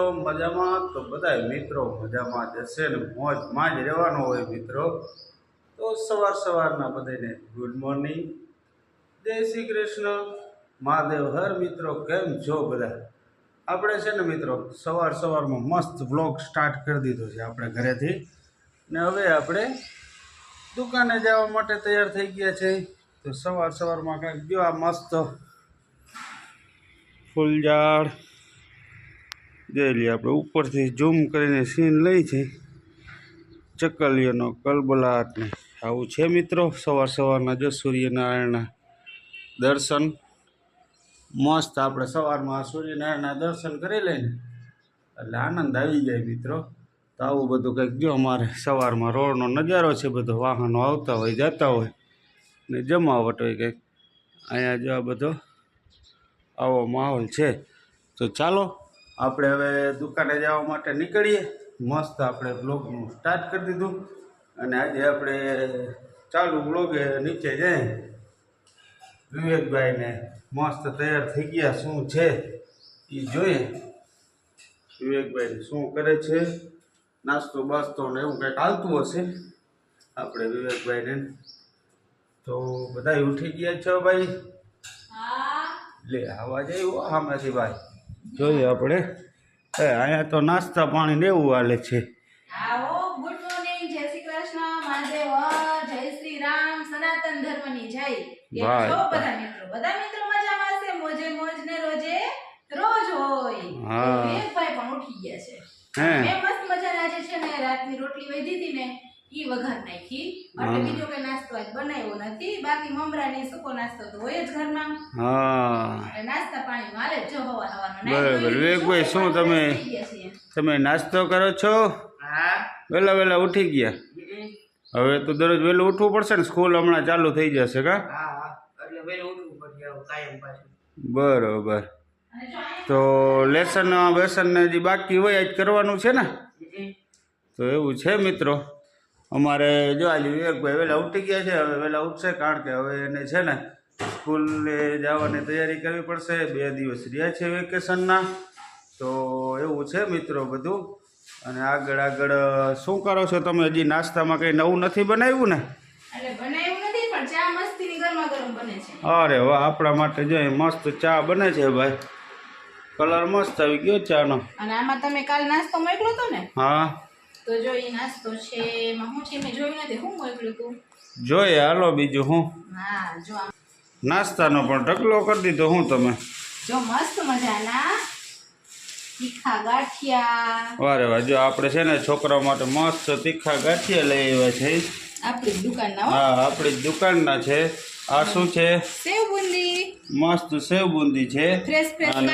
મજામાં? તો બધા મિત્રો મજામાં જશે ને? મોજમાં જ રહેવાનો હોય મિત્રો. તો સવાર સવારના બધાને ગુડ મોર્નિંગ જય શ્રી કૃષ્ણ. મહાદેવ હર મિત્રો, કેમ છો બધા? આપણે છે ને મિત્રો, સવાર સવારમાં મસ્ત બ્લોગ સ્ટાર્ટ કરી દીધો છે આપણે ઘરેથી. ને હવે આપણે દુકાને જવા માટે તૈયાર થઈ ગયા છે. તો સવાર સવારમાં કાંઈક જો આ મસ્ત ફૂલઝાડ. લઈએ આપણે. ઉપરથી ઝૂમ કરીને સીન લઈ છે. ચકલીઓનો કલબલાટને આવું છે મિત્રો. સવાર સવારના જો સૂર્યનારાયણના દર્શન. મસ્ત આપણે સવારમાં સૂર્યનારાયણના દર્શન કરી લઈને એટલે આનંદ આવી જાય મિત્રો. તો આવું બધું કંઈક જો અમારે સવારમાં રોડનો નજારો છે, બધો વાહનો આવતા હોય, જતા હોય, ને જમાવટ હોય કંઈક. અહીંયા જો આ બધો આવો માહોલ છે. તો ચાલો આપણે હવે દુકાને જવા માટે નીકળીએ. મસ્ત આપણે બ્લોગનું સ્ટાર્ટ કરી દીધું. અને આજે આપણે ચાલુ બ્લોગે નીચે જઈએ વિવેકભાઈને મસ્ત તૈયાર થઈ ગયા શું છે એ જોઈએ. વિવેકભાઈ શું કરે છે? નાસ્તો બાસ્તો ને એવું કંઈક આવતું હશે. આપણે વિવેકભાઈને. તો બધા ઉઠી ગયા છો ભાઈ? લે આવા આવ્યો આમાંથી ભાઈ? જોઈએ આપણે. એ અહીંયા તો નાસ્તા પાણી ને એવું હાલે છે. રોટલી વધી હતી ને ઈ વઘાર નાખી. એટલે હા. બીજો કઈ નાસ્તો આજ બનાવ્યો નથી. બાકી મમરા ને સૂકો નાસ્તો તો હોય જ ઘરમાં. હા. નાસ્તા પાણી મારે જો હવા હવાનો બરાબર. વિવેકભાઈ, શું તમે- તમે નાસ્તો કરો છો? વહેલા વહેલા ઉઠી ગયા? હવે તો દરરોજ વહેલું ઉઠવું પડશે ને? સ્કૂલ હમણાં ચાલુ થઈ જશે કા? એટલે વહેલું ઉઠવું પડશે હવે કાયમ પાછું. બરોબર. તો લેસન બેસન ને જે બાકી હોય આજ કરવાનું છે ને? તો એવું છે મિત્રો? અમારે જો આજે વિવેકભાઈ વહેલા ઉઠી ગયા છે હવે વહેલા ઉઠશે કારણ કે હવે એને છે ને સ્કૂલે જવાની તૈયારી કરવી પડશે. બે દિવસ રહ્યા છે વેકેશનના તો એવું છે મિત્રો બધું. અને આગળ આગળ શું કરો છો તમે? હજી નાસ્તામાં કંઈ નવું નથી બનાવ્યું ને? અરે વાહ આપણા માટે જો મસ્ત ચા બને છે ભાઈ. કલર મસ્ત આવી ગયો ચાનો અને આમાં તમે કાલ નાસ્તો મોકલો હતો ને? હા. તો જો એ નાસ્તો છે. એમાં હું છે? મેં જોયું નથી. હું મોકલું તું? જોઈએ હાલો બીજું હું? હા જો નાસ્તાનો પણ ઢગલો કરી દીધો હું તમે. જો મસ્ત મજાના તીખા ગાંઠિયા. વારે વાહ જો આપણે છે ને છોકરાઓ માટે મસ્ત તીખા ગાંઠિયા લઈ આવ્યા છે. આપણી દુકાનના હા. આપણી જ દુકાનના છે. આ શું છે? સેવ બુંદી મસ્ત સેવ બુંદી છે. ફ્રેશ ફ્રેશ અને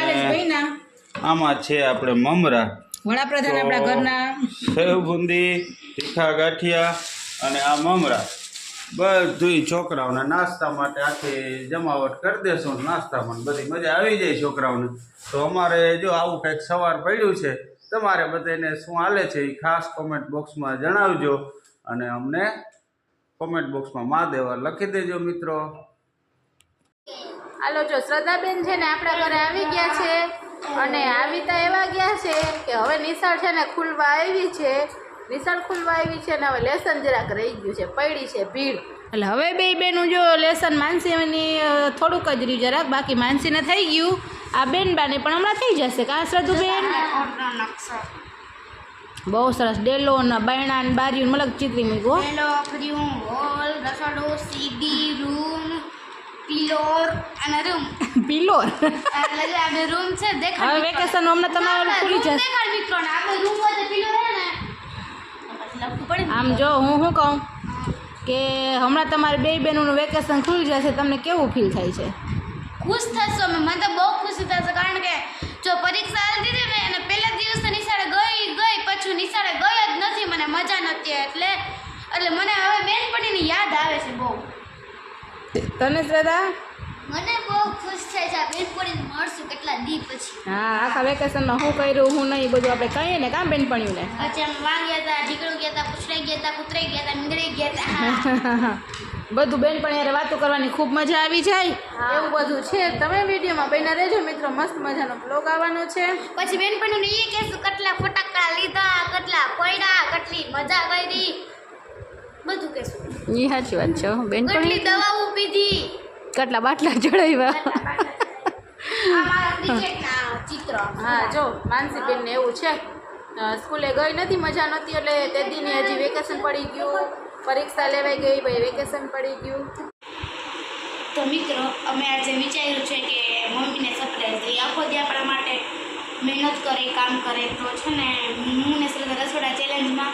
આમાં છે આપણે મમરા. વડાપ્રધાન આપણા ઘરના. સેવ બુંદી તીખા ગાંઠિયા અને આ મમરા. બધુંય છોકરાઓને નાસ્તા માટે આખી જમાવટ કરી દેશું નાસ્તામાં બધી મજા આવી જાય છોકરાઓને. તો અમારે જો આવું કંઈક સવાર પડ્યું છે તમારે બધાને શું હાલે છે એ ખાસ કોમેન્ટ બોક્સમાં જણાવજો. અને અમને કોમેન્ટ બોક્સમાં મહાદેવા લખી દેજો મિત્રો. હાલો જો શ્રદ્ધાબેન છે ને આપણા ઘરે આવી ગયા છે. અને આવી તો એવા ગયા છે કે હવે નિશાળ છે ને ખુલવા આવી છે. નિશાળ ખુલવા આવી છે ને હવે લેસન જરાક રહી ગયું છે પડી છે ભીડ. એટલે હવે બે બેનું જો લેસન માનસીની થોડુંક જ રહ્યું જરાક બાકી માનસીને થઈ ગયું. આ બેન બાને પણ હમણાં થઈ જશે કાં શ્રદ્ધુબેન બહુ સરસ. ડેલો ને બાયણા ને બારીયું મલક ચિત્રી હોલ રસોડો સીડી. પિલોર અને રૂમ પિલોર એટલે જે આપણે રૂમ છે દેખાડ હવે વેકેશન હમણાં તમારું ખુલી જશે. દેખાડ મિત્રો. ને આપણે રૂમ હોય પિલોર હે ને. લખવું પડે આમ જો હું શું કહું? કે હમણાં તમારે બે બહેનોનું વેકેશન ખુલી જશે તમને કેવું ફીલ થાય છે? ખુશ થશો અમે. મને તો બહુ ખુશી થશે કારણ કે જો પરીક્ષા આવતી હતી ને અને પહેલા દિવસ નિશાળે ગઈ ગઈ પછી નિશાળે ગઈ જ નથી. મને મજા નથી એટલે. એટલે મને હવે બેનપણીની યાદ આવે છે બહુ. તને શ્રદ્ધા મને બહુ ખુશ છે આ બેનપણીને મળશું કેટલા દી પછી. હા આખા વેકેશનમાં શું કર્યું હું નહીં બધું આપણે કહીએ ને કામ બેનપણ્યું ને પછી અમે વાં ગયા હતા ઢીકળું ગયા હતા પૂછડાઈ ગયા હતા કૂતરાઈ ગયા હતા નીંદરાઈ ગયા હતા. બધું બેનપણી યારે વાતો કરવાની ખૂબ મજા આવી જાય. એવું બધું છે. તમે વિડીયોમાં બેના રહેજો મિત્રો. મસ્ત મજાનો બ્લોગ આવવાનો છે. પછી બેનપણીને એ કહેશું કેટલા ફટાકડા લીધા કેટલા પડ્યા કેટલી મજા કરી બધું કહેશું એ સાચી વાત છે. બેન પણ દવા દવાઓ હતી કેટલા બાટલા ચડાવ્યા? આ ચિત્ર. હા જો માનસીબેનને એવું છે. સ્કૂલે ગઈ નથી મજા નહોતી એટલે તે દીને હજી વેકેશન પડી ગયું. પરીક્ષા લેવાઈ ગઈ ભાઈ વેકેશન પડી ગયું. તો મિત્રો અમે આજે વિચાર્યું છે કે મમ્મીને સરપ્રાઈઝ દઈએ આખો દી આપણા માટે મહેનત કરે કામ કરે. તો છે ને હું ને સરદાર રસોડા ચેલેન્જમાં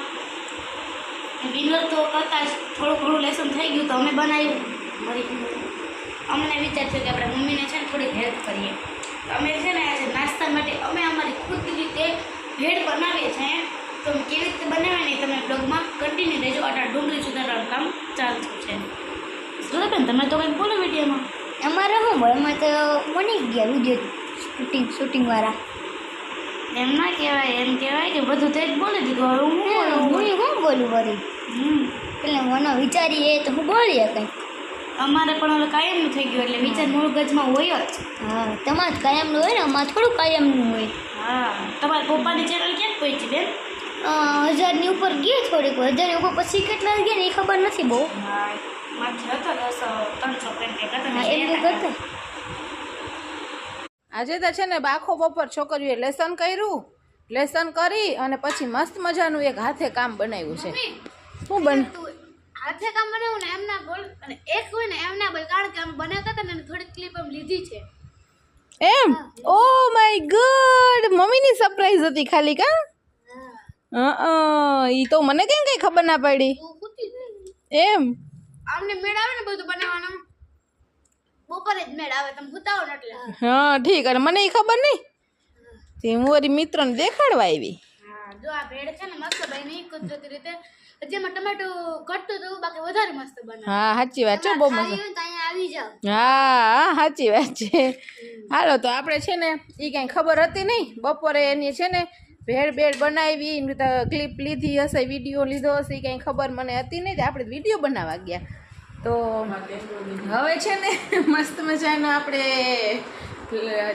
વિનર તો કરતાં જ થોડું ઘણું લેસન થઈ ગયું તો અમે બનાવ્યું. મરી અમને વિચાર થયો કે આપણે મમ્મીને છે ને થોડીક હેલ્પ કરીએ. તો અમે છે ને આજે નાસ્તા માટે અમે અમારી ખુદ રીતે ભેળ બનાવીએ છીએ. તો અમે કેવી રીતે બનાવીએ ને તમે બ્લોગમાં કન્ટિન્યુ રહેજો. આટલા ડુંગળી સુધારવાનું કામ ચાલતું છે. સુધાબેન તમે તો કંઈક બોલો વિડીયોમાં અમારે શું હોય? એમાં તો બની ગયા વીડિયો શૂટિંગ શૂટિંગ વાળા. એમ ના કહેવાય એમ કહેવાય કે બધું તે જ બોલી દીધું હવે હું હું બોલું. શું બોલું વળી? એટલે મને વિચારીએ તો હું બોલીએ કંઈ. અમારે પણ હવે કાયમનું થઈ ગયું એટલે વિચાર મૂળગજમાં હોય જ. હા તમારે કાયમનું હોય ને અમારે થોડું કાયમનું હોય. હા તમારા પપ્પાની ચેનલ ક્યાં પહોંચી બેન? હજારની ઉપર ગઈ થોડીક હજારની ઉપર પછી કેટલા ગયા ને એ ખબર નથી બહુ. હા માથે હતો દસ ત્રણસો કંઈક હતો હા એમ કંઈક હતું આજે તો છે ને બાખો બપોર છોકરીઓએ લેસન કર્યું લેસન કરી અને પછી મસ્ત મજાનું એક હાથે કામ બનાવ્યું છે. શું બન હાથે કામ બનાવ્યું ને એમના બોલ અને એક હોય ને એમના બોલ કારણ કે અમે બનાવતા હતા ને થોડીક ક્લિપ એમ લીધી છે. એમ? ઓ માય ગોડ મમ્મીની સરપ્રાઈઝ હતી ખાલી કા? હા. ઈ તો મને કેમ કઈ ખબર ના પડી? એમ? આમને મેળ આવે ને બધું બનાવવાનું? બપોરે જ મેળ આવે તમે હુતાવો ને એટલે. હા ઠીક અને મને એ ખબર નહીં તે હું વળી મિત્રોને દેખાડવા આવી. હા જો આ ભેળ છે ને મસ્ત બની કુદરતી રીતે. હજી એમાં ટમેટું ઘટતું હતું બાકી વધારે મસ્ત બને હા સાચી વાત છે બહુ મસ્ત. આવી જાવ હા સાચી વાત છે. હાલો તો આપણે છે ને એ કાંઈ ખબર હતી નહીં બપોરે એની છે ને ભેળ ભેળ બનાવી તો ક્લિપ લીધી હશે વીડિયો લીધો હશે એ કાંઈ ખબર મને હતી નહીં તો આપણે વીડિયો બનાવવા ગયા. તો હવે છે ને મસ્ત મજાનો આપણે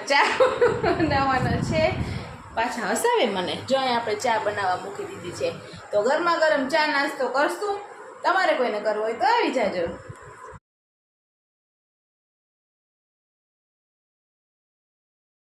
ચા બનાવવાનો છે. પાછા હસાવે મને જો આપણે ચા બનાવવા મૂકી દીધી છે. તો ગરમા ગરમ ચા નાસ્તો કરશું. તમારે કોઈને કરવો હોય તો આવી જાજો.